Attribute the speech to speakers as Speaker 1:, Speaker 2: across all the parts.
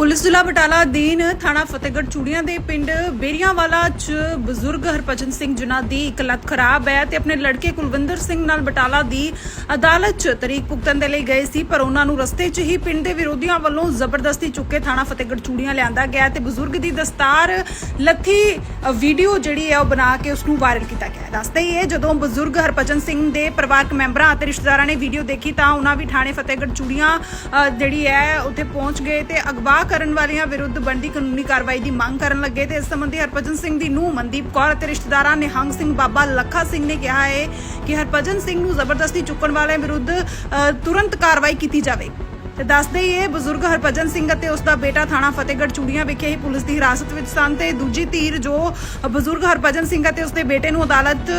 Speaker 1: Police ਜ਼ਿਲ੍ਹਾ ਬਟਾਲਾ ਅਧੀਨ ਥਾਣਾ ਫਤਿਹਗੜ੍ਹ ਚੂੜੀਆਂ ਦੇ ਪਿੰਡ ਬੇਰੀਆਂਵਾਲਾ 'ਚ ਬਜ਼ੁਰਗ ਹਰਭਜਨ ਸਿੰਘ ਜਿਨ੍ਹਾਂ ਦੀ ਇੱਕ ਲੱਤ ਖਰਾਬ ਹੈ ਤੇ ਆਪਣੇ ਲੜਕੇ ਕੁਲਵਿੰਦਰ ਸਿੰਘ ਨਾਲ ਬਟਾਲਾ ਦੀ ਅਦਾਲਤ 'ਚ ਤਰੀਕ ਭੁਗਤਣ ਦੇ ਲਈ ਗਏ ਸੀ, ਪਰ ਉਹਨਾਂ ਨੂੰ ਰਸਤੇ 'ਚ ਹੀ ਪਿੰਡ ਦੇ ਵਿਰੋਧੀਆਂ ਵੱਲੋਂ ਜ਼ਬਰਦਸਤੀ ਚੁੱਕ ਕੇ ਥਾਣਾ ਫਤਿਹਗੜ੍ਹ ਚੂੜੀਆਂ ਲਿਆਂਦਾ ਗਿਆ ਤੇ ਬਜ਼ੁਰਗ ਦੀ ਦਸਤਾਰ, ਲੱਥੀ ਵੀਡੀਓ ਜਿਹੜੀ ਹੈ ਉਹ ਬਣਾ ਕੇ ਉਸ ਨੂੰ ਵਾਇਰਲ ਕੀਤਾ ਗਿਆ ਦੱਸਦੇ ਹੀ ਹੈ ਜਦੋਂ ਬਜ਼ੁਰਗ ਹਰਭਜਨ ਸਿੰਘ ਦੇ ਪਰਿਵਾਰਕ ਮੈਂਬਰਾਂ ਅਤੇ ਰਿਸ਼ਤੇਦਾਰਾਂ ਨੇ ਵੀਡੀਓ ਦੇਖੀ ਤਾਂ ਉਹਨਾਂ ਵੀ ਥਾਣੇ ਫਤਿਹਗੜ੍ਹ ਚੂੜੀਆਂ ਜਿਹੜੀ ਹੈ, ਉੱਥੇ ਪਹੁੰਚ ਗਏ ਤੇ ਅਗਵਾ ਕਰਨ ਵਾਲਿਆਂ ਵਿਰੁੱਧ ਬਣਦੀ ਕਾਨੂੰਨੀ ਕਾਰਵਾਈ ਦੀ ਮੰਗ ਕਰਨ ਲੱਗੇ ਤੇ ਇਸ ਸੰਬੰਧੀ ਹਰਭਜਨ ਸਿੰਘ ਦੀ ਨੂੰ ਮਨਦੀਪ ਕੌਰ ਅਤੇ ਰਿਸ਼ਤੇਦਾਰਾਂ ਨਿਹੰਗ ਸਿੰਘ ਬਾਬਾ ਲੱਖਾ ਸਿੰਘ ਨੇ ਕਿਹਾ ਹੈ ਕਿ ਹਰਭਜਨ ਸਿੰਘ ਨੂੰ ਜ਼ਬਰਦਸਤੀ ਚੁੱਕਣ ਵਾਲਿਆਂ ਵਿਰੁੱਧ ਤੁਰੰਤ ਕਾਰਵਾਈ ਕੀਤੀ ਜਾਵੇ। ਤੇ ਦੱਸਦੇ ਹੀ ਇਹ ਬਜ਼ੁਰਗ ਹਰਭਜਨ ਸਿੰਘ ਅਤੇ ਉਸ ਦਾ ਬੇਟਾ ਥਾਣਾ ਫਤਿਹਗੜ੍ਹ ਚੂੜੀਆਂ ਵਿਖੇ ਹੀ ਪੁਲਿਸ ਦੀ ਹਿਰਾਸਤ ਵਿੱਚ ਸਨ ਤੇ ਦੂਜੀ ਧੀਰ ਜੋ ਬਜ਼ੁਰਗ ਹਰਭਜਨ ਸਿੰਘ ਅਤੇ ਉਸ ਦੇ ਬੇਟੇ ਨੂੰ ਅਦਾਲਤ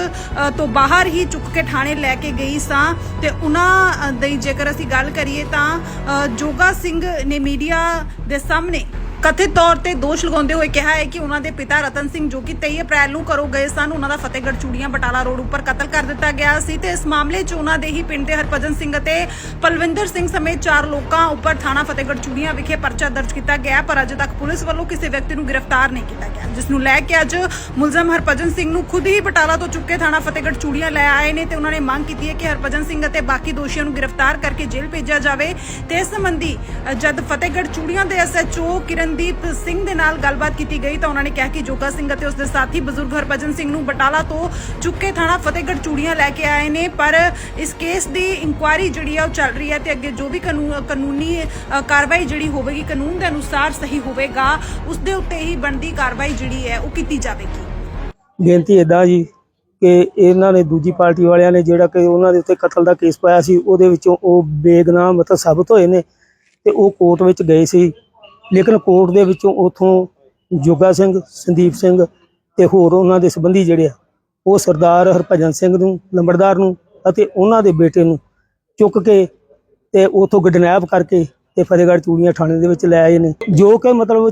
Speaker 1: ਤੋਂ ਬਾਹਰ ਹੀ ਚੁੱਕ ਕੇ ਥਾਣੇ ਲੈ ਕੇ ਗਈ ਸਾਂ ਤੇ ਉਹਨਾਂ ਦੀ ਜੇਕਰ ਅਸੀਂ ਗੱਲ ਕਰੀਏ ਤਾਂ ਜੋਗਾ ਸਿੰਘ ਨੇ ਮੀਡੀਆ ਦੇ ਸਾਹਮਣੇ ਕਥਿਤ ਤੌਰ ਤੇ ਦੋਸ਼ ਲਗਾਉਂਦੇ ਹੋਏ ਕਿਹਾ ਹੈ ਕਿ ਉਹਨਾਂ ਦੇ ਪਿਤਾ ਰਤਨ ਸਿੰਘ ਜੋ ਕਿ 23 ਅਪ੍ਰੈਲ ਨੂੰ ਘਰੋਂ ਗਏ ਸਨ, ਉਹਨਾਂ ਦਾ ਫਤਿਹਗੜ੍ਹ ਚੂੜੀਆਂ ਬਟਾਲਾ ਰੋਡ ਉੱਪਰ ਕਤਲ ਕਰ ਦਿੱਤਾ ਗਿਆ ਸੀ ਤੇ ਇਸ ਮਾਮਲੇ 'ਚ ਉਹਨਾਂ ਦੇ ਹੀ ਪਿੰਡ ਦੇ ਹਰਭਜਨ ਸਿੰਘ ਅਤੇ ਪਲਵਿੰਦਰ ਸਿੰਘ ਸਮੇਤ ਚਾਰ ਲੋਕਾਂ ਉੱਪਰ ਥਾਣਾ ਫਤਿਹਗੜ੍ਹ ਚੂੜੀਆਂ ਵਿਖੇ ਪਰਚਾ ਦਰਜ ਕੀਤਾ ਗਿਆ ਪਰ ਅਜੇ ਤੱਕ ਪੁਲਿਸ ਵੱਲੋਂ ਕਿਸੇ ਵਿਅਕਤੀ ਨੂੰ ਗ੍ਰਿਫਤਾਰ ਨਹੀਂ ਕੀਤਾ ਗਿਆ, ਜਿਸ ਨੂੰ ਲੈ ਕੇ ਅੱਜ ਮੁਲਜ਼ਮ ਹਰਭਜਨ ਸਿੰਘ ਨੂੰ ਖੁਦ ਹੀ ਬਟਾਲਾ ਤੋਂ ਚੁੱਕੇ ਕੇ ਥਾਣਾ ਫਤਿਹਗੜ੍ਹ ਚੂੜੀਆਂ ਲੈ ਆਏ ਨੇ ਤੇ ਉਹਨਾਂ ਨੇ ਮੰਗ ਕੀਤੀ ਹੈ ਕਿ ਹਰਭਜਨ ਸਿੰਘ ਅਤੇ ਬਾਕੀ ਦੋਸ਼ੀਆਂ ਨੂੰ ਗ੍ਰਿਫਤਾਰ ਕਰਕੇ ਜੇਲ੍ਹ ਭੇਜਿਆ ਜਾਵੇ ਤੇ ਇਸ ਸੰਬੰਧੀ ਜਦ ਫਤਿਹਗੜ੍ਹ ਚੂੜੀਆਂ ਦੇ ਐਸਐਚਓ ਕਿਰਨਦੀਪ ਸਿੰਘ ਦੇ ਨਾਲ ਗੱਲਬਾਤ ਕੀਤੀ ਗਈ ਤਾਂ ਉਹਨਾਂ ਨੇ ਕਿਹਾ ਕਿ ਜੋਗਾ ਸਿੰਘ ਅਤੇ ਉਸ ਦੇ ਸਾਥੀ ਬਜ਼ੁਰਗ ਹਰਭਜਨ ਸਿੰਘ ਨੂੰ ਬਟਾਲਾ ਤੋਂ ਚੁੱਕ ਥਾਣਾ ਫਤਿਹਗੜ੍ਹ ਚੂੜੀਆਂ ਲੈ ਕੇ ਆਏ ਨੇ। ਪਰ ਇਸ ਕੇਸ ਦੀ ਇਨਕੁਆਇਰੀ ਜਿਹੜੀ ਹੈ ਉਹ ਚੱਲ ਰਹੀ ਹੈ ਤੇ ਅੱਗੇ ਜੋ ਵੀ ਕਾਨੂੰਨੀ ਕਾਰਵਾਈ ਜਿਹੜੀ ਹੋਵੇਗੀ, ਕਾਨੂੰਨ ਦੇ ਅਨੁਸਾਰ ਸਹੀ ਹੋਵੇਗਾ ਉਸ ਦੇ ਉੱਤੇ ਹੀ ਬਣਦੀ ਕਾਰਵਾਈ ਜਿਹੜੀ ਹੈ ਉਹ ਕੀਤੀ ਜਾਵੇਗੀ।
Speaker 2: ਬੇਨਤੀ ਇਦਾਂ ਜੀ ਕਿ ਇਹਨਾਂ ਨੇ ਦੂਜੀ ਪਾਰਟੀ ਵਾਲਿਆਂ ਨੇ ਜਿਹੜਾ ਕਿ ਉਹਨਾਂ ਦੇ ਉੱਤੇ ਕਤਲ ਦਾ ਕੇਸ ਪਾਇਆ ਸੀ, ਉਹਦੇ ਵਿੱਚੋਂ ਉਹ ਬੇਗਨਾਮ ਮਤਲਬ ਸਾਬਤ ਹੋਏ ਨੇ ਤੇ ਉਹ ਕੋਰਟ ਵਿੱਚ ਗਏ ਸੀ। ਲੇਕਿਨ ਕੋਰਟ ਦੇ ਵਿੱਚੋਂ ਉਥੋਂ ਜੋਗਾ ਸਿੰਘ, ਸੰਦੀਪ ਸਿੰਘ ਤੇ ਹੋਰ ਉਹਨਾਂ ਦੇ ਸੰਬੰਧੀ ਜਿਹੜੇ ਆ, ਉਹ ਸਰਦਾਰ ਹਰਭਜਨ ਸਿੰਘ ਨੂੰ, ਲੰਬੜਦਾਰ ਨੂੰ ਅਤੇ ਉਹਨਾਂ ਦੇ ਬੇਟੇ ਨੂੰ ਚੁੱਕ ਕੇ ਤੇ ਉਥੋਂ ਗਡਨੈਪ ਕਰਕੇ ਤੇ ਫਤਿਹਗੜ੍ਹ ਚੂੜੀਆਂ ਥਾਣੇ ਦੇ ਵਿੱਚ ਲੈ ਆਏ ਨੇ। ਜੋ ਕਿ ਮਤਲਬ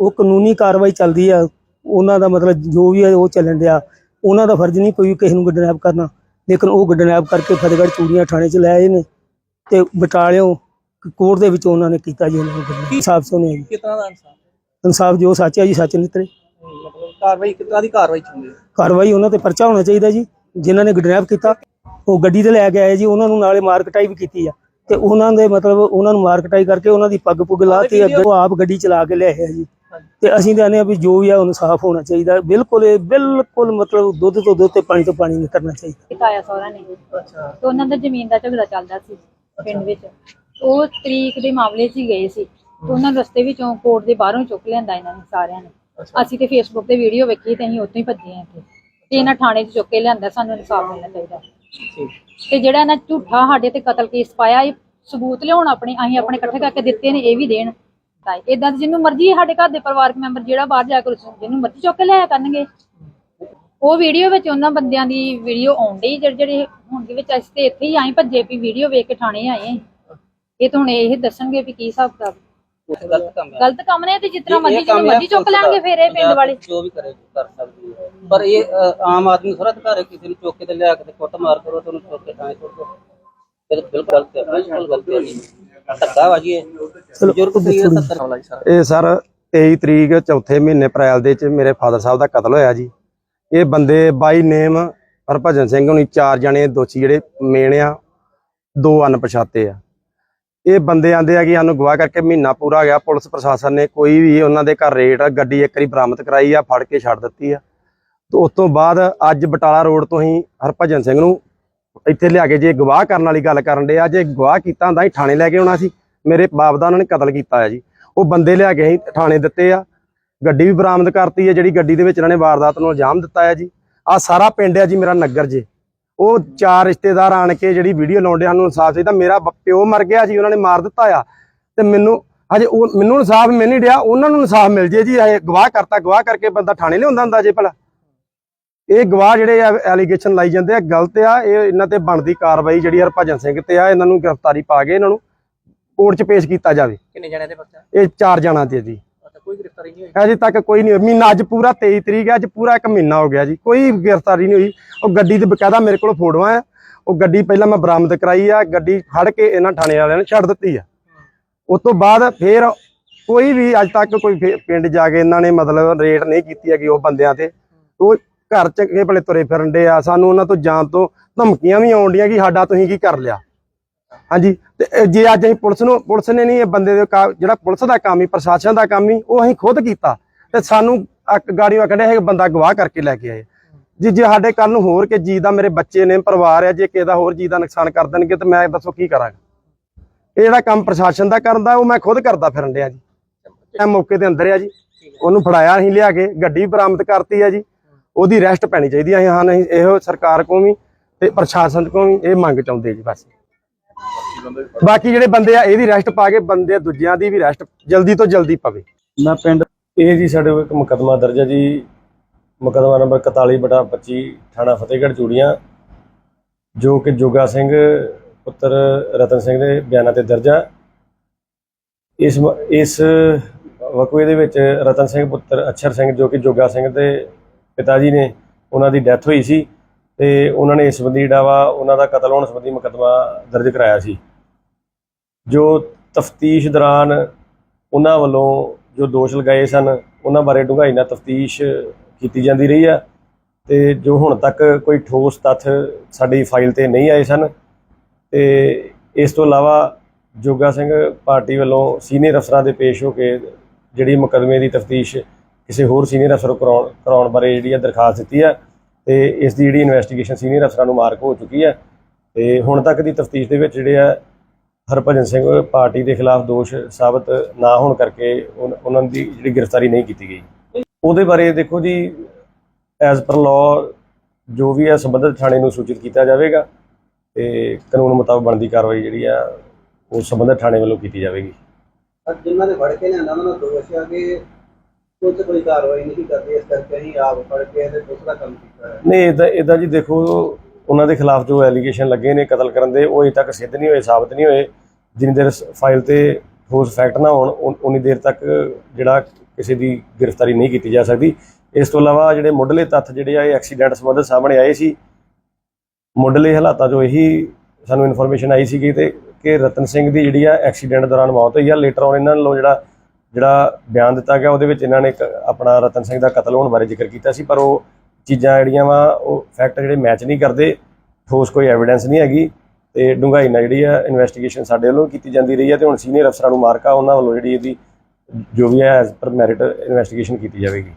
Speaker 2: ਉਹ ਕਾਨੂੰਨੀ ਕਾਰਵਾਈ ਚੱਲਦੀ ਆ, ਉਹਨਾਂ ਦਾ ਮਤਲਬ ਜੋ ਵੀ ਹੈ ਉਹ ਚੱਲਣ ਡਿਆ। ਉਹਨਾਂ ਦਾ ਫਰਜ਼ ਨਹੀਂ ਕੋਈ ਕਿਸੇ ਨੂੰ ਗਡਨੈਪ ਕਰਨਾ। ਲੇਕਿਨ ਉਹ ਗਡਨੈਪ ਕਰਕੇ ਫਤਿਹਗੜ੍ਹ ਚੂੜੀਆਂ ਥਾਣੇ 'ਚ ਲੈ ਆਏ ਨੇ ਤੇ ਬਟਾਲਿਓ ਕੋਰਟ ਦੇ ਵਿੱਚ ਉਹਨਾਂ ਨੇ ਕੀਤਾ ਜੀ ਉਹਨਾਂ ਨੂੰ ਇਨਸਾਫ ਸੋਨੇ ਜੀ।
Speaker 3: ਕਿਤਨਾ ਦਾ ਇਨਸਾਨ
Speaker 2: ਇਨਸਾਫ ਜੋ ਸੱਚ ਹੈ ਜੀ ਸੱਚ ਨਿਤਰੇ
Speaker 3: ਮਤਲਬ ਕਾਰਵਾਈ ਕਿਤਨਾ ਦੀ ਕਾਰਵਾਈ ਚਾਹੁੰਦੇ ਹੋ?
Speaker 2: ਕਾਰਵਾਈ ਉਹਨਾਂ ਤੇ ਪਰਚਾ ਹੋਣਾ ਚਾਹੀਦਾ ਜੀ ਜਿਨ੍ਹਾਂ ਨੇ ਗਡਨੈਪ ਕੀਤਾ। ਉਹ ਗੱਡੀ ਤੇ ਲੈ ਕੇ ਆਏ ਜੀ ਉਹਨਾਂ ਨੂੰ ਨਾਲੇ ਮਾਰ ਕਟਾਈ ਵੀ ਕੀਤੀ ਆ। ਤੇ ਉਹਨਾਂ ਦੇ ਮਤਲਬ ਉਹਨਾਂ ਨੂੰ ਮਾਰ ਕਟਾਈ ਕਰਕੇ ਉਹਨਾਂ ਦੀ ਪੱਗ ਪੁੱਗ ਲਾਤੀ ਅੱਗੇ ਉਹ ਆਪ ਗੱਡੀ ਚਲਾ ਕੇ ਲਿਆਏ ਆ ਜੀ। ਤੇ ਅਸੀਂ ਕਹਿੰਦੇ ਆ ਵੀ ਜੋ ਵੀ ਆ ਉਹ ਇਨਸਾਫ ਹੋਣਾ ਚਾਹੀਦਾ। ਬਿਲਕੁਲ ਇਹ ਬਿਲਕੁਲ ਮਤਲਬ ਦੁੱਧ ਤੋਂ ਦੁੱਧ ਤੇ ਪਾਣੀ ਤੋਂ ਪਾਣੀ ਕਰਨਾ ਚਾਹੀਦਾ।
Speaker 4: ਕਿਤਾਇਆ ਸਹੁਰਾ ਨੇ।
Speaker 3: ਅੱਛਾ।
Speaker 4: ਤੇ ਉਹਨਾਂ ਦਾ ਜ਼ਮੀਨ ਦਾ ਝਗੜਾ ਚੱਲਦਾ ਸੀ ਪਿੰਡ ਵਿੱਚ। ਉਹ ਤਰੀਕ ਦੇ ਮਾਮਲੇ 'ਚ ਹੀ ਗਏ ਸੀ। ਉਹਨਾਂ ਨੂੰ ਰਸਤੇ ਵਿੱਚੋਂ ਕੋਰਟ ਦੇ ਬਾਹਰੋਂ ਚੁੱਕ ਲਿਆਂਦਾ ਇਹਨਾਂ ਨੇ ਸਾਰਿਆਂ ਨੇ। ਅਸੀਂ ਤੇ ਫੇਸਬੁੱਕ ਤੇ ਵੀਡੀਓ ਵੇਖੀ ਤੇ ਅਸੀਂ ਉੱਥੋਂ ਹੀ ਭੱਜੇ ਆ ਇੱਥੇ। ਤੇ ਇਹਨਾਂ ਥਾਣੇ 'ਚ ਚੁੱਕ ਕੇ ਲਿਆਂਦਾ ਸਾਨੂੰ ਇਨਸਾਫ ਮਿਲਣਾ ਚਾਹੀਦਾ। ਤੇ ਜਿਹੜਾ ਇਹਨਾਂ ਝੂਠਾ ਸਾਡੇ ਤੇ ਕਤਲ ਕੇਸ ਪਾਇਆ ਇਹ ਸਬੂਤ ਲਿਆਉਣ ਆਪਣੇ ਅਸੀਂ ਆਪਣੇ ਇਕੱਠੇ ਕਰਕੇ ਦਿੱਤੇ ਨੇ ਇਹ ਵੀ ਦੇਣ। ਤਾਂ ਇਦਾਂ ਜਿਹਨੂੰ ਮਰਜ਼ੀ ਸਾਡੇ ਘਰ ਦੇ ਪਰਿਵਾਰਕ ਮੈਂਬਰ ਜਿਹੜਾ ਬਾਹਰ ਜਾ ਕੇ ਜਿਹਨੂੰ ਮਰਜ਼ੀ ਚੁੱਕ ਕੇ ਲਿਆਇਆ ਕਰਨਗੇ। ਉਹ ਵੀਡੀਓ ਵਿੱਚ ਉਹਨਾਂ ਬੰਦਿਆਂ ਦੀ ਵੀਡੀਓ ਆਉਂਦੀ ਜਿਹੜੇ ਜਿਹੜੇ ਹੁਣ ਦੇ ਵਿੱਚ ਅਸੀਂ ਤੇ ਇੱਥੇ ਹੀ ਆਏ ਭੱਜੇ ਵੀ ਵੀਡੀਓ ਵੇਖ ਕੇ ਥਾਣੇ ਆਏ। ਹਾਂ। ਇਹ ਤਾਂ ਹੁਣ ਇਹ ਦੱਸਣਗੇ ਵੀ ਕੀ ਹਿਸਾਬ ਕਿਤਾਬ।
Speaker 3: ਗਲਤ ਕੰਮ ਹੈ।
Speaker 4: ਗਲਤ ਕੰਮ ਨੇ ਤੇ
Speaker 3: ਇਹ
Speaker 4: ਮਰਜ਼ੀ ਜਿਹਨੂੰ ਮਰਜ਼ੀ ਚੁੱਕ
Speaker 3: ਦਾ।
Speaker 4: ਫਿਰ ਇਹ ਪਿੰਡ ਵਾਲੇ।
Speaker 3: ਜੋ ਵੀ ਕਰੇ ਕਰ ਸਕਦੀ ਹੈ। ਪਰ ਇਹ ਆਮ ਆਦਮੀ ਥੋੜਾ ਅਧਿਕਾਰ ਹੈ ਕਿਸੇ ਨੂੰ ਚੁੱਕ ਕੇ ਤੇ ਲਿਆ ਕੇ ਤੇ ਕੁੱਟ ਮਾਰ ਕਰੋ ਤੇ ਉਹਨੂੰ ਚੁੱਕ ਕੇ ਥਾਣੇ ਸੁੱਟ ਇਹ ਤਾਂ ਬਿਲਕੁਲ ਗਲਤ ਹੈ ਬਿਲਕੁਲ ਗਲਤ ਹੈ ਜੀ। ਧੱਕਾ ਵਾ ਜੀ ਇਹ ਬਜ਼ੁਰਗ ਦੀ 70 ਵਾਲਾ ਜੀ ਸਾਰਾ
Speaker 5: ਇਹ ਸਰ 23 ਤਰੀਕ ਚੌਥੇ ਮਹੀਨੇ ਅਪ੍ਰੈਲ ਦੇ ਚ ਮੇਰੇ ਫਾਦਰ ਸਾਹਿਬ ਦਾ ਕਤਲ ਹੋਇਆ ਜੀ। ਇਹ ਬੰਦੇ ਬਾਈ ਨੇਮ ਹਰਭਜਨ ਸਿੰਘ ਹੁਣੀ ਚਾਰ ਜਣੇ ਦੋਸ਼ੀ ਜਿਹੜੇ ਮੇਨ ਆ ਦੋ ਅਣਪਛਾਤੇ ਆ। ਇਹ ਬੰਦੇ ਆਂਦੇ ਆ ਕਿ ਸਾਨੂੰ ਗਵਾਹ ਕਰਕੇ ਮਹੀਨਾ ਪੂਰਾ ਹੋ ਗਿਆ, ਪੁਲਿਸ ਪ੍ਰਸ਼ਾਸਨ ਨੇ ਕੋਈ ਵੀ ਉਹਨਾਂ ਦੇ ਘਰ ਰੇਟ ਗੱਡੀ ਇੱਕ ਵਾਰੀ ਬਰਾਮਦ ਕਰਾਈ ਆ, ਫੜ ਕੇ ਛੱਡ ਦਿੱਤੀ ਆ। ਤੇ ਉਸ ਤੋਂ ਬਾਅਦ ਅੱਜ ਬਟਾਲਾ ਰੋਡ ਤੋਂ ਹੀ ਹਰਭਜਨ ਸਿੰਘ ਨੂੰ ਇੱਥੇ ਲਿਆ ਕੇ ਜੇ ਗਵਾਹ ਕਰਨ ਵਾਲੀ ਗੱਲ ਕਰਨ ਦੇ ਆ, ਜੇ ਗਵਾਹ ਕੀਤਾ ਹੁੰਦਾ ਹੀ ਥਾਣੇ ਲੈ ਕੇ ਆਉਣਾ ਸੀ, ਮੇਰੇ ਬਾਪ ਦਾ ਉਹਨਾਂ ਨੇ ਕਤਲ ਕੀਤਾ ਹੈ ਜੀ। ਉਹ ਬੰਦੇ ਲਿਆ ਕੇ ਅਸੀਂ ਥਾਣੇ ਦਿੱਤੇ ਆ, ਗੱਡੀ ਵੀ ਬਰਾਮਦ ਕਰਤੀ ਹੈ ਜਿਹੜੀ ਗੱਡੀ ਦੇ ਵਿੱਚ ਇਹਨਾਂ ਨੇ ਵਾਰਦਾਤ ਨੂੰ ਇਲਜ਼ਾਮ ਦਿੱਤਾ ਹੈ ਜੀ। ਆ ਸਾਰਾ ਪਿੰਡ ਹੈ ਜੀ, ਮੇਰਾ ਨਗਰ ਜੇ। ਉਹ ਚਾਰ ਰਿਸ਼ਤੇਦਾਰ ਆਣ ਕੇ ਜਿਹੜੀ ਵੀਡੀਓ ਲਾਉਂਦੇ ਸਾਨੂੰ ਇਨਸਾਫ ਚਾਹੀਦਾ। ਮੇਰਾ ਪਿਓ ਮਰ ਗਿਆ ਜੀ ਉਹਨਾਂ ਨੇ ਮਾਰ ਦਿੱਤਾ ਆ। ਤੇ ਮੈਨੂੰ ਹਜੇ ਉਹ ਮੈਨੂੰ ਇਨਸਾਫ ਮਿਲ ਨਹੀਂ ਰਿਹਾ ਉਹਨਾਂ ਨੂੰ ਇਨਸਾਫ ਮਿਲ ਜੇ ਜੀ। ਇਹ ਗਵਾਹ ਕਰਤਾ ਗਵਾਹ ਕਰਕੇ ਬੰਦਾ ਥਾਣੇ ਲਿਆਉਂਦਾ ਹੁੰਦਾ ਜੇ ਭਲਾ। ਇਹ ਗਵਾਹ ਜਿਹੜੇ ਆ ਐਲੀਗੇਸ਼ਨ ਲਾਈ ਜਾਂਦੇ ਆ ਗਲਤ ਆ। ਇਹ ਇਹਨਾਂ ਤੇ ਬਣਦੀ ਕਾਰਵਾਈ ਜਿਹੜੀ ਹਰਭਜਨ ਸਿੰਘ ਤੇ ਆ ਇਹਨਾਂ ਨੂੰ ਗ੍ਰਿਫਤਾਰੀ ਪਾ ਕੇ ਇਹਨਾਂ ਨੂੰ ਕੋਰਟ 'ਚ ਪੇਸ਼ ਕੀਤਾ ਜਾਵੇ।
Speaker 3: ਕਿੰਨੇ ਜਣੇ ਦੇ ਬੱਚਾ
Speaker 5: ਇਹ ਚਾਰ ਜਣਾ ਤੇ ਜੀ।
Speaker 3: ਕੋਈ ਗ੍ਰਿਫਤਾਰੀ ਨਹੀਂ ਹੋਈ।
Speaker 5: ਅਜੇ ਤੱਕ ਕੋਈ ਨਹੀਂ ਹੋਇਆ। ਮਹੀਨਾ ਅੱਜ ਪੂਰਾ 23 ਤਰੀਕ ਹੈ, ਅੱਜ ਪੂਰਾ ਇੱਕ ਮਹੀਨਾ ਹੋ ਗਿਆ ਜੀ। ਕੋਈ ਗ੍ਰਿਫਤਾਰੀ ਨਹੀਂ ਹੋਈ। ਉਹ ਗੱਡੀ ਤੇ ਬਕਾਇਦਾ ਮੇਰੇ ਕੋਲ ਫੋਟੋਆਂ ਆ ਉਹ ਗੱਡੀ ਪਹਿਲਾਂ ਮੈਂ ਬਰਾਮਦ ਕਰਾਈ ਆ ਗੱਡੀ ਫੜ ਕੇ ਇਹਨਾਂ ਥਾਣੇ ਵਾਲਿਆਂ ਨੇ ਛੱਡ ਦਿੱਤੀ ਆ ਉਸ ਤੋਂ ਬਾਅਦ ਫੇਰ ਕੋਈ ਵੀ ਅੱਜ ਤੱਕ ਕੋਈ ਫੇ- ਪਿੰਡ ਜਾ ਕੇ ਇਹਨਾਂ ਨੇ ਮਤਲਬ ਰੇਟ ਨਹੀਂ ਕੀਤੀ ਹੈਗੀ ਉਹ ਬੰਦਿਆਂ ਤੇ। ਉਹ ਘਰ ਚੰਗੇ ਭਲੇ ਤੁਰੇ ਫਿਰਨ ਦੇ ਆ। ਸਾਨੂੰ ਉਹਨਾਂ ਤੋਂ ਜਾਣ ਤੋਂ ਧਮਕੀਆਂ ਵੀ ਆਉਣ ਡੀਆਂ ਕਿ ਸਾਡਾ ਤੁਸੀਂ ਕੀ ਕਰ ਲਿਆ? ਹਾਂਜੀ, ਤੇ ਜੇ ਅੱਜ ਅਸੀਂ ਪੁਲਿਸ ਨੂੰ ਪੁਲਿਸ ਨੇ ਨਹੀਂ ਇਹ ਬੰਦੇ ਦੇ ਜਿਹੜਾ ਪੁਲਿਸ ਦਾ ਕੰਮ ਹੀ ਪ੍ਰਸ਼ਾਸਨ ਦਾ ਕੰਮ ਹੀ ਉਹ ਅਸੀਂ ਖੁਦ ਕੀਤਾ। ਤੇ ਸਾਨੂੰ ਇੱਕ ਗਾੜੀ ਇਹ ਬੰਦਾ ਗਵਾਹ ਕਰਕੇ ਲੈ ਕੇ ਆਏ। ਜੀ ਜੇ ਸਾਡੇ ਕੱਲ ਨੂੰ ਹੋਰ ਕਿ ਜੀ ਦਾ ਮੇਰੇ ਬੱਚੇ ਨੇ, ਪਰਿਵਾਰ ਹੈ, ਜੇ ਕਿਸੇ ਦਾ ਹੋਰ ਜੀ ਦਾ ਨੁਕਸਾਨ ਕਰ ਦੇਣਗੇ, ਤੇ ਮੈਂ ਦੱਸੋ ਕੀ ਕਰਾਂਗਾ? ਇਹ ਜਿਹੜਾ ਕੰਮ ਪ੍ਰਸ਼ਾਸਨ ਦਾ ਕਰਦਾ ਉਹ ਮੈਂ ਖੁਦ ਕਰਦਾ ਫਿਰਨ ਡਿਆ ਜੀ। ਇਹ ਮੌਕੇ ਦੇ ਅੰਦਰ ਆ ਜੀ। ਉਹਨੂੰ ਫੜਾਇਆ ਅਸੀਂ ਲਿਆ ਕੇ, ਗੱਡੀ ਬਰਾਮਦ ਕਰਤੀ ਆ ਜੀ। ਉਹਦੀ ਰੈਸਟ ਪੈਣੀ ਚਾਹੀਦੀ ਆ, ਅਸੀਂ ਹਾਂ ਨਹੀਂ ਇਹੋ ਸਰਕਾਰ ਕੋਲ ਵੀ ਤੇ ਪ੍ਰਸ਼ਾਸਨ ਕੋਲ ਵੀ ਇਹ ਮੰਗ ਚਾਹੁੰਦੇ ਜੀ ਬਸ। ਬਾਕੀ ਜਿਹੜੇ ਬੰਦੇ ਆ ਇਹਦੀ ਰੈਸਟ ਪਾ ਕੇ ਬੰਦੇ ਦੂਜਿਆਂ ਦੀ ਵੀ ਰੈਸਟ ਜਲਦੀ ਤੋਂ ਜਲਦੀ ਪਵੇ।
Speaker 6: ਮੈਂ ਪਿੰਡ, ਇਹ ਜੀ ਸਾਡੇ ਕੋਲ ਇੱਕ ਮੁਕੱਦਮਾ ਦਰਜ ਹੈ ਜੀ। ਮੁਕੱਦਮਾ ਨੰਬਰ 41 ਬਟਾ 25 ਥਾਣਾ ਫਤਿਹਗੜ੍ਹ ਚੂੜੀਆਂ, ਜੋ ਕਿ ਜੋਗਾ ਸਿੰਘ, ਪੁੱਤਰ ਰਤਨ ਸਿੰਘ ਦੇ ਬਿਆਨਾਂ ਤੇ ਦਰਜ ਆ। ਇਸ ਮ- ਇਸ ਵਕੂਏ ਦੇ ਵਿੱਚ ਰਤਨ ਸਿੰਘ, ਪੁੱਤਰ ਅਛਰ ਸਿੰਘ, ਜੋ ਕਿ ਜੋਗਾ ਸਿੰਘ ਦੇ ਪਿਤਾ ਜੀ ਨੇ, ਉਹਨਾਂ ਦੀ ਡੈਥ ਹੋਈ ਸੀ। ਤੇ ਉਹਨਾਂ ਨੇ ਇਸ ਸੰਬੰਧੀ ਜਿਹੜਾ ਵਾ, ਉਹਨਾਂ ਦਾ ਕਤਲ ਹੋਣ ਸੰਬੰਧੀ ਮੁਕੱਦਮਾ ਦਰਜ ਕਰਾਇਆ ਸੀ। ਜੋ ਤਫਤੀਸ਼ ਦੌਰਾਨ ਉਹਨਾਂ ਵੱਲੋਂ ਜੋ ਦੋਸ਼ ਲਗਾਏ ਸਨ, ਉਹਨਾਂ ਬਾਰੇ ਡੂੰਘਾਈ ਨਾਲ ਤਫਤੀਸ਼ ਕੀਤੀ ਜਾਂਦੀ ਰਹੀ ਆ ਤੇ ਜੋ ਹੁਣ ਤੱਕ ਕੋਈ ਠੋਸ ਤੱਥ ਸਾਡੀ ਫਾਈਲ ਤੇ ਨਹੀਂ ਆਏ ਸਨ ਤੇ ਇਸ ਤੋਂ ਇਲਾਵਾ ਜੋਗਾ ਸਿੰਘ ਪਾਰਟੀ ਵੱਲੋਂ ਸੀਨੀਅਰ ਅਫਸਰਾਂ ਦੇ ਪੇਸ਼ ਹੋ ਕੇ ਜਿਹੜੀ ਮੁਕੱਦਮੇ ਦੀ ਤਫਤੀਸ਼ ਕਿਸੇ ਹੋਰ ਸੀਨੀਅਰ ਅਫਸਰ ਨੂੰ ਕਰਾਉਣ ਕਰਾਉਣ ਬਾਰੇ ਜਿਹੜੀ ਆ ਦਰਖਾਸਤ ਦਿੱਤੀ ਆ। ਤੇ ਇਸ ਦੀ ਜਿਹੜੀ ਇਨਵੈਸਟੀਗੇਸ਼ਨ ਸੀਨੀਅਰ ਅਫਸਰਾਂ ਨੂੰ ਮਾਰਕ ਹੋ ਚੁੱਕੀ ਹੈ ਤੇ ਹੁਣ ਤੱਕ ਦੀ ਤਫਤੀਸ਼ ਦੇ ਵਿੱਚ ਜਿਹੜੇ ਆ ਹਰਭਜਨ ਸਿੰਘ ਪਾਰਟੀ ਦੇ ਖਿਲਾਫ ਦੋਸ਼ ਸਾਬਤ ਨਾ ਹੋਣ ਕਰਕੇ ਉਹਨਾਂ ਦੀ ਜਿਹੜੀ ਗ੍ਰਿਫਤਾਰੀ ਨਹੀਂ ਕੀਤੀ ਗਈ। ਉਹਦੇ ਬਾਰੇ ਦੇਖੋ ਜੀ ਐਜ਼ ਪਰ ਲਾਅ ਜੋ ਵੀ ਹੈ ਸੰਬੰਧਿਤ ਥਾਣੇ ਨੂੰ ਸੂਚਿਤ ਕੀਤਾ ਜਾਵੇਗਾ ਤੇ ਕਾਨੂੰਨ ਮੁਤਾਬਕ ਬਣਦੀ ਕਾਰਵਾਈ ਜਿਹੜੀ ਆ ਉਹ ਸੰਬੰਧਿਤ ਥਾਣੇ ਵੱਲੋਂ ਕੀਤੀ ਜਾਵੇਗੀ।
Speaker 3: ਜਿਨ੍ਹਾਂ ਦੇ ਫੜ ਕੇ ਲਿਆਂਦਾ ਉਹਨਾਂ ਨੂੰ ਦੋਸ਼ ਆ ਕਿ ਕੁਝ ਕੋਈ ਕਾਰਵਾਈ ਨਹੀਂ ਕਰਦੇ, ਇਸ ਕਰਕੇ ਅਸੀਂ ਆਪ ਫੜ ਕੇ ਇਹਦੇ ਦੂਸਰਾ ਕੰਮ ਕੀਤਾ ਹੈ।
Speaker 6: ਨਹੀਂ ਇਦਾਂ ਇਦਾਂ ਜੀ ਦੇਖੋ, ਉਹਨਾਂ ਦੇ ਖਿਲਾਫ ਜੋ ਐਲੀਗੇਸ਼ਨ ਲੱਗੇ ਨੇ ਕਤਲ ਕਰਨ ਦੇ, ਉਹ ਅਜੇ ਤੱਕ ਸਿੱਧ ਨਹੀਂ ਹੋਏ, ਸਾਬਤ ਨਹੀਂ ਹੋਏ। ਜਿੰਨੀ ਦੇਰ ਫਾਈਲ ਤੇ ਠੋਸ ਫੈਕਟ ਨਾ ਹੋਣ, ਉਨੀ ਦੇਰ ਤੱਕ ਜਿਹੜਾ ਕਿਸੇ ਦੀ ਗ੍ਰਿਫਤਾਰੀ ਨਹੀਂ ਕੀਤੀ ਜਾ ਸਕਦੀ। ਇਸ ਤੋਂ ਇਲਾਵਾ ਜਿਹੜੇ ਮੁੱਢਲੇ ਤੱਥ ਜਿਹੜੇ ਆ, ਇਹ ਐਕਸੀਡੈਂਟ ਸੰਬੰਧਿਤ ਸਾਹਮਣੇ ਆਏ ਸੀ। ਮੁੱਢਲੇ ਹਾਲਾਤਾਂ ਚੋਂ ਇਹੀ ਸਾਨੂੰ ਇਨਫੋਰਮੇਸ਼ਨ ਆਈ ਸੀਗੀ ਤੇ ਕਿ ਰਤਨ ਸਿੰਘ ਦੀ ਜਿਹੜੀ ਆ ਐਕਸੀਡੈਂਟ ਦੌਰਾਨ ਮੌਤ ਹੋਈ ਆ। ਲੇਟਰ ਔਨ ਇਹਨਾਂ ਵੱਲੋਂ ਜਿਹੜਾ ਜਿਹੜਾ ਬਿਆਨ ਦਿੱਤਾ ਗਿਆ, ਉਹਦੇ ਵਿੱਚ ਇਹਨਾਂ ਨੇ ਇੱਕ ਆਪਣਾ ਰਤਨ ਸਿੰਘ ਦਾ ਕਤਲ ਹੋਣ ਬਾਰੇ ਜ਼ਿਕਰ ਕੀਤਾ ਸੀ, ਪਰ ਉਹ ਚੀਜ਼ਾਂ ਜਿਹੜੀਆਂ ਵਾ, ਉਹ ਫੈਕਟ ਜਿਹੜੇ ਮੈਚ ਨਹੀਂ ਕਰਦੇ, ਠੋਸ ਕੋਈ ਐਵੀਡੈਂਸ ਨਹੀਂ ਹੈਗੀ ਤੇ ਡੂੰਘਾਈ ਨਾਲ ਜਿਹੜੀ ਆ ਇਨਵੈਸਟੀਗੇਸ਼ਨ ਸਾਡੇ ਵੱਲੋਂ ਕੀਤੀ ਜਾਂਦੀ ਰਹੀ ਹੈ ਤੇ ਹੁਣ ਸੀਨੀਅਰ ਅਫਸਰਾਂ ਨੂੰ ਮਾਰਕਾ ਉਹਨਾਂ ਵੱਲੋਂ ਜਿਹੜੀ ਇਹਦੀ ਜੋ ਵੀ ਹੈ ਐਜ਼ ਪਰ ਮੈਰਿਟ ਇਨਵੈਸਟੀਗੇਸ਼ਨ ਕੀਤੀ ਜਾਵੇਗੀ।